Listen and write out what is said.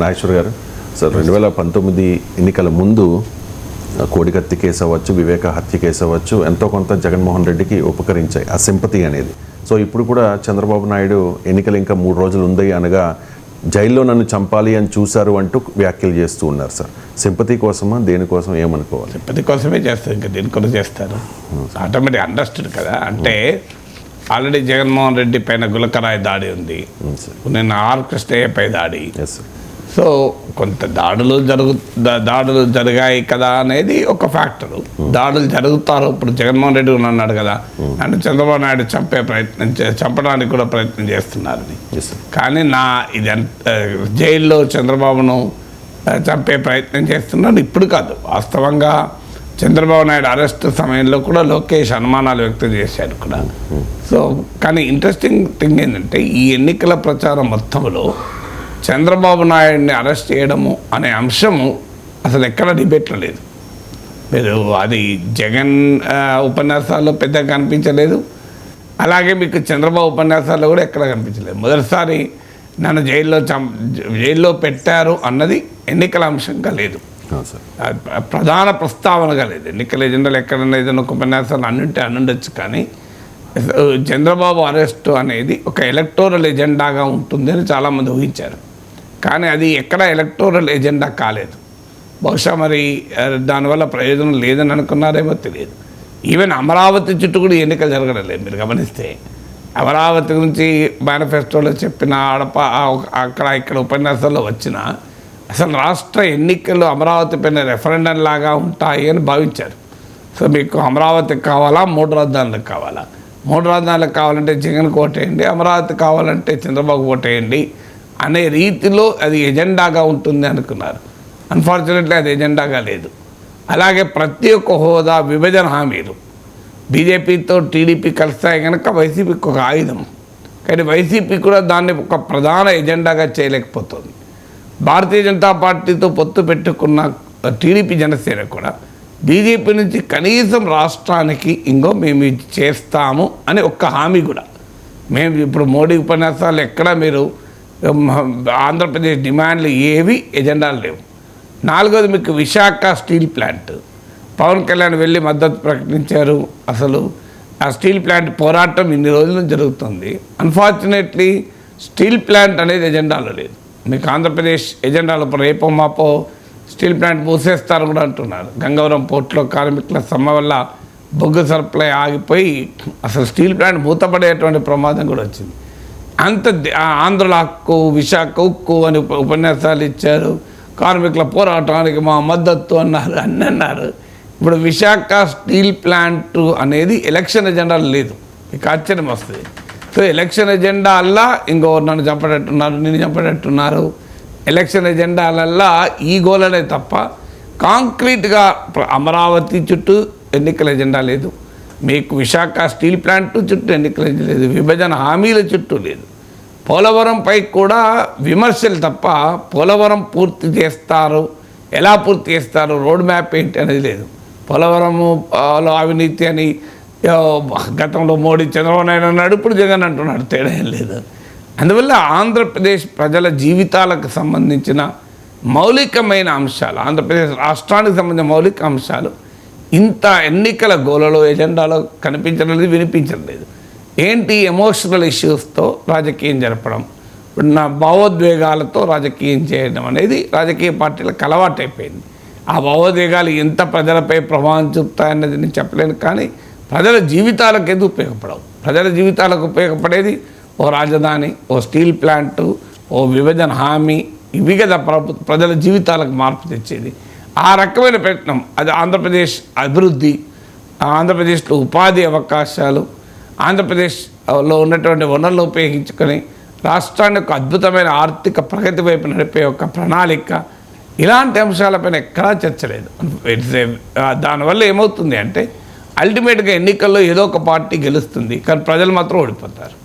నాగేశ్వర్ గారు. సార్ రెండు వేల పంతొమ్మిది ఎన్నికల ముందు కోడికత్తి కేసు అవ్వచ్చు వివేక హత్య కేసు అవ్వచ్చు ఎంతో కొంత జగన్మోహన్ రెడ్డికి ఉపకరించాయి ఆ సింపతి అనేది. సో ఇప్పుడు కూడా చంద్రబాబు నాయుడు ఎన్నికలు ఇంకా మూడు రోజులు ఉంది అనగా జైల్లో నన్ను చంపాలి అని చూశారు అంటూ వ్యాఖ్యలు చేస్తూ ఉన్నారు సార్. సింపతి కోసమా దేనికోసం ఏమనుకోవాలి? ప్రతి కోసమే చేస్తారు ఇంకా దేని కోసం చేస్తారు? ఆటోమేటిక్ అండర్స్టూడ్ కదా. అంటే ఆల్రెడీ జగన్మోహన్ రెడ్డి పైన గులకరాయి దాడి ఉంది. సార్ నిన్న ఆర్ కృష్ణయ్యపై దాడి. ఎస్ సార్ సో కొంత దాడులు జరుగు దాడులు జరిగాయి కదా అనేది ఒక ఫ్యాక్టరు. దాడులు జరుగుతారు. ఇప్పుడు జగన్మోహన్ రెడ్డి కూడా అన్నాడు కదా నన్ను చంద్రబాబు నాయుడు చంపే ప్రయత్నం చే- చంపడానికి కూడా ప్రయత్నం చేస్తున్నారని కానీ నా ఇది జైల్లో చంద్రబాబును చంపే ప్రయత్నం చేస్తున్నాడు ఇప్పుడు కాదు. వాస్తవంగా చంద్రబాబు నాయుడు అరెస్ట్ సమయంలో కూడా లోకేష్ అనుమానాలు వ్యక్తం చేశాడు కూడా. సో కానీ ఇంట్రెస్టింగ్ థింగ్ ఏంటంటే ఈ ఎన్నికల ప్రచారం మొత్తంలో చంద్రబాబు నాయుడిని అరెస్ట్ చేయడము అనే అంశము అసలు ఎక్కడ డిబేట్లో లేదు. మీరు అది జగన్ ఉపన్యాసాల్లో పెద్దగా కనిపించలేదు. అలాగే మీకు చంద్రబాబు ఉపన్యాసాల్లో కూడా ఎక్కడ కనిపించలేదు. మొదటిసారి నన్ను జైల్లో చం జైల్లో పెట్టారు అన్నది ఎన్నికల అంశంగా లేదు. ప్రధాన ప్రస్తావనగా లేదు. ఎన్నికల ఎజెండాలు ఎక్కడన్నా ఏదైనా ఒక ఉపన్యాసాలు అన్నింటి అనుండొచ్చు కానీ చంద్రబాబు అరెస్టు అనేది ఒక ఎలక్టోరల్ ఎజెండాగా ఉంటుంది అని చాలామంది ఊహించారు. కానీ అది ఎక్కడ ఎలక్టోరల్ ఎజెండా కాలేదు. బహుశా మరి దానివల్ల ప్రయోజనం లేదని అనుకున్నారేమో తెలియదు. ఈవెన్ అమరావతి చుట్టూ కూడా ఎన్నిక ఎన్నికలు జరగడం లేదు మీరు గమనిస్తే. అమరావతి గురించి మేనిఫెస్టోలో చెప్పిన ఆడప అక్కడ ఇక్కడ ఉపన్యాసాల్లో వచ్చిన అసలు రాష్ట్ర ఎన్నికలు అమరావతి పైన రెఫరెండం లాగా ఉంటాయి అని భావించారు. సో మీకు అమరావతికి కావాలా మూడు రాజధానులకు కావాలా? మూడు రాజధానులకు కావాలంటే జగన్కి ఓటేయండి అమరావతి కావాలంటే చంద్రబాబు ఓటేయండి అనే రీతిలో అది ఎజెండాగా ఉంటుంది అనుకున్నారు. అన్ఫార్చునేట్లీ అది ఎజెండాగా లేదు. అలాగే ప్రతి ఒక్క హోదా విభజన హామీలు. బీజేపీతో టీడీపీ కలిస్తాయి కనుక వైసీపీకి ఒక ఆయుధం. కానీ వైసీపీ కూడా దాన్ని ఒక ప్రధాన ఎజెండాగా చేయలేకపోతుంది. భారతీయ జనతా పార్టీతో పొత్తు పెట్టుకున్న టీడీపీ జనసేన కూడా బీజేపీ నుంచి కనీసం రాష్ట్రానికి ఇంకో మేము ఇది చేస్తాము అని ఒక్క హామీ కూడా. మేము ఇప్పుడు మోడీ ఉపన్యాసాలు ఎక్కడ మీరు ఆంధ్రప్రదేశ్ డిమాండ్లు ఏవి ఎజెండాలు లేవు. నాలుగోది మీకు విశాఖ స్టీల్ ప్లాంట్. పవన్ కళ్యాణ్ వెళ్ళి మద్దతు ప్రకటించారు అసలు. ఆ స్టీల్ ప్లాంట్ పోరాటం ఇన్ని రోజులు జరుగుతుంది. అన్ఫార్చునేట్లీ స్టీల్ ప్లాంట్ అనేది ఎజెండాలో లేదు. మీకు ఆంధ్రప్రదేశ్ ఎజెండాలో రేపో మాపో స్టీల్ ప్లాంట్ మూసేస్తారు కూడా అంటున్నారు. గంగవరం పోర్టులో కార్మికుల సమ్మె వల్ల బొగ్గు సప్లై ఆగిపోయి అసలు స్టీల్ ప్లాంట్ మూతపడేటువంటి ప్రమాదం కూడా వచ్చింది. అంత ది- ఆంధ్రుల హక్కు విశాఖ ఉక్కు అని ఉప- ఉపన్యాసాలు ఇచ్చారు. కార్మికుల పోరాటానికి మా మద్దతు అన్నారు అన్నీ అన్నారు. ఇప్పుడు విశాఖ స్టీల్ ప్లాంట్ అనేది ఎలక్షన్ ఎజెండాలు లేదు. మీకు ఆశ్చర్యం వస్తుంది. సో ఎలక్షన్ ఎజెండా అల్లా ఇంకో నన్ను చంపేటట్టున్నారు నేను చంపేటట్టున్నారు. ఎలక్షన్ ఎజెండాలల్లా ఈ గోలనే తప్ప కాంక్రీట్గా అమరావతి చుట్టూ ఎన్నికల ఎజెండా లేదు. మీకు విశాఖ స్టీల్ ప్లాంట్ చుట్టూ ఎన్నికల ఎజెండా లేదు. విభజన హామీల చుట్టూ లేదు. పోలవరంపై కూడా విమర్శలు తప్ప పోలవరం పూర్తి చేస్తారు. ఎలా పూర్తి చేస్తారు? రోడ్ మ్యాప్ ఏంటి అనేది లేదు. పోలవరంలో లో అవినీతి అని గతంలో మోడీ చంద్రబాబు నాయుడు అన్నాడు ఇప్పుడు జగన్ అంటున్నాడు. తేడా ఏం లేదు. అందువల్ల ఆంధ్రప్రదేశ్ ప్రజల జీవితాలకు సంబంధించిన మౌలికమైన అంశాలు ఆంధ్రప్రదేశ్ రాష్ట్రానికి సంబంధించిన మౌలిక అంశాలు ఇంత ఎన్నికల గోలలో ఎజెండాలో కనిపించడం లేదు వినిపించడం లేదు. ఏంటి ఎమోషనల్ ఇష్యూస్తో రాజకీయం జరపడం? ఇప్పుడు నా భావోద్వేగాలతో రాజకీయం చేయడం అనేది రాజకీయ పార్టీలకు అలవాటైపోయింది. ఆ భావోద్వేగాలు ఎంత ప్రజలపై ప్రభావం చూపుతాయన్నది నేను చెప్పలేను కానీ ప్రజల జీవితాలకు ఎందుకు ఉపయోగపడవు? ప్రజల జీవితాలకు ఉపయోగపడేది ఓ రాజధాని ఓ స్టీల్ ప్లాంటు ఓ విభజన హామీ ఇవి కదా ప్రజల జీవితాలకు మార్పు తెచ్చేది. ఆ రకమైన ప్రయత్నం అది ఆంధ్రప్రదేశ్ అభివృద్ధి ఆంధ్రప్రదేశ్లో ఉపాధి అవకాశాలు ఆంధ్రప్రదేశ్లో ఉన్నటువంటి వనరులు ఉపయోగించుకొని రాష్ట్రాన్ని ఒక అద్భుతమైన ఆర్థిక ప్రగతి వైపు నడిపే ఒక ప్రణాళిక ఇలాంటి అంశాలపైన ఎక్కడా చర్చలేదు దానివల్ల ఏమవుతుంది అంటే అల్టిమేట్గా ఎన్నికల్లో ఏదో ఒక పార్టీ గెలుస్తుంది కానీ ప్రజలు మాత్రం ఓడిపోతారు.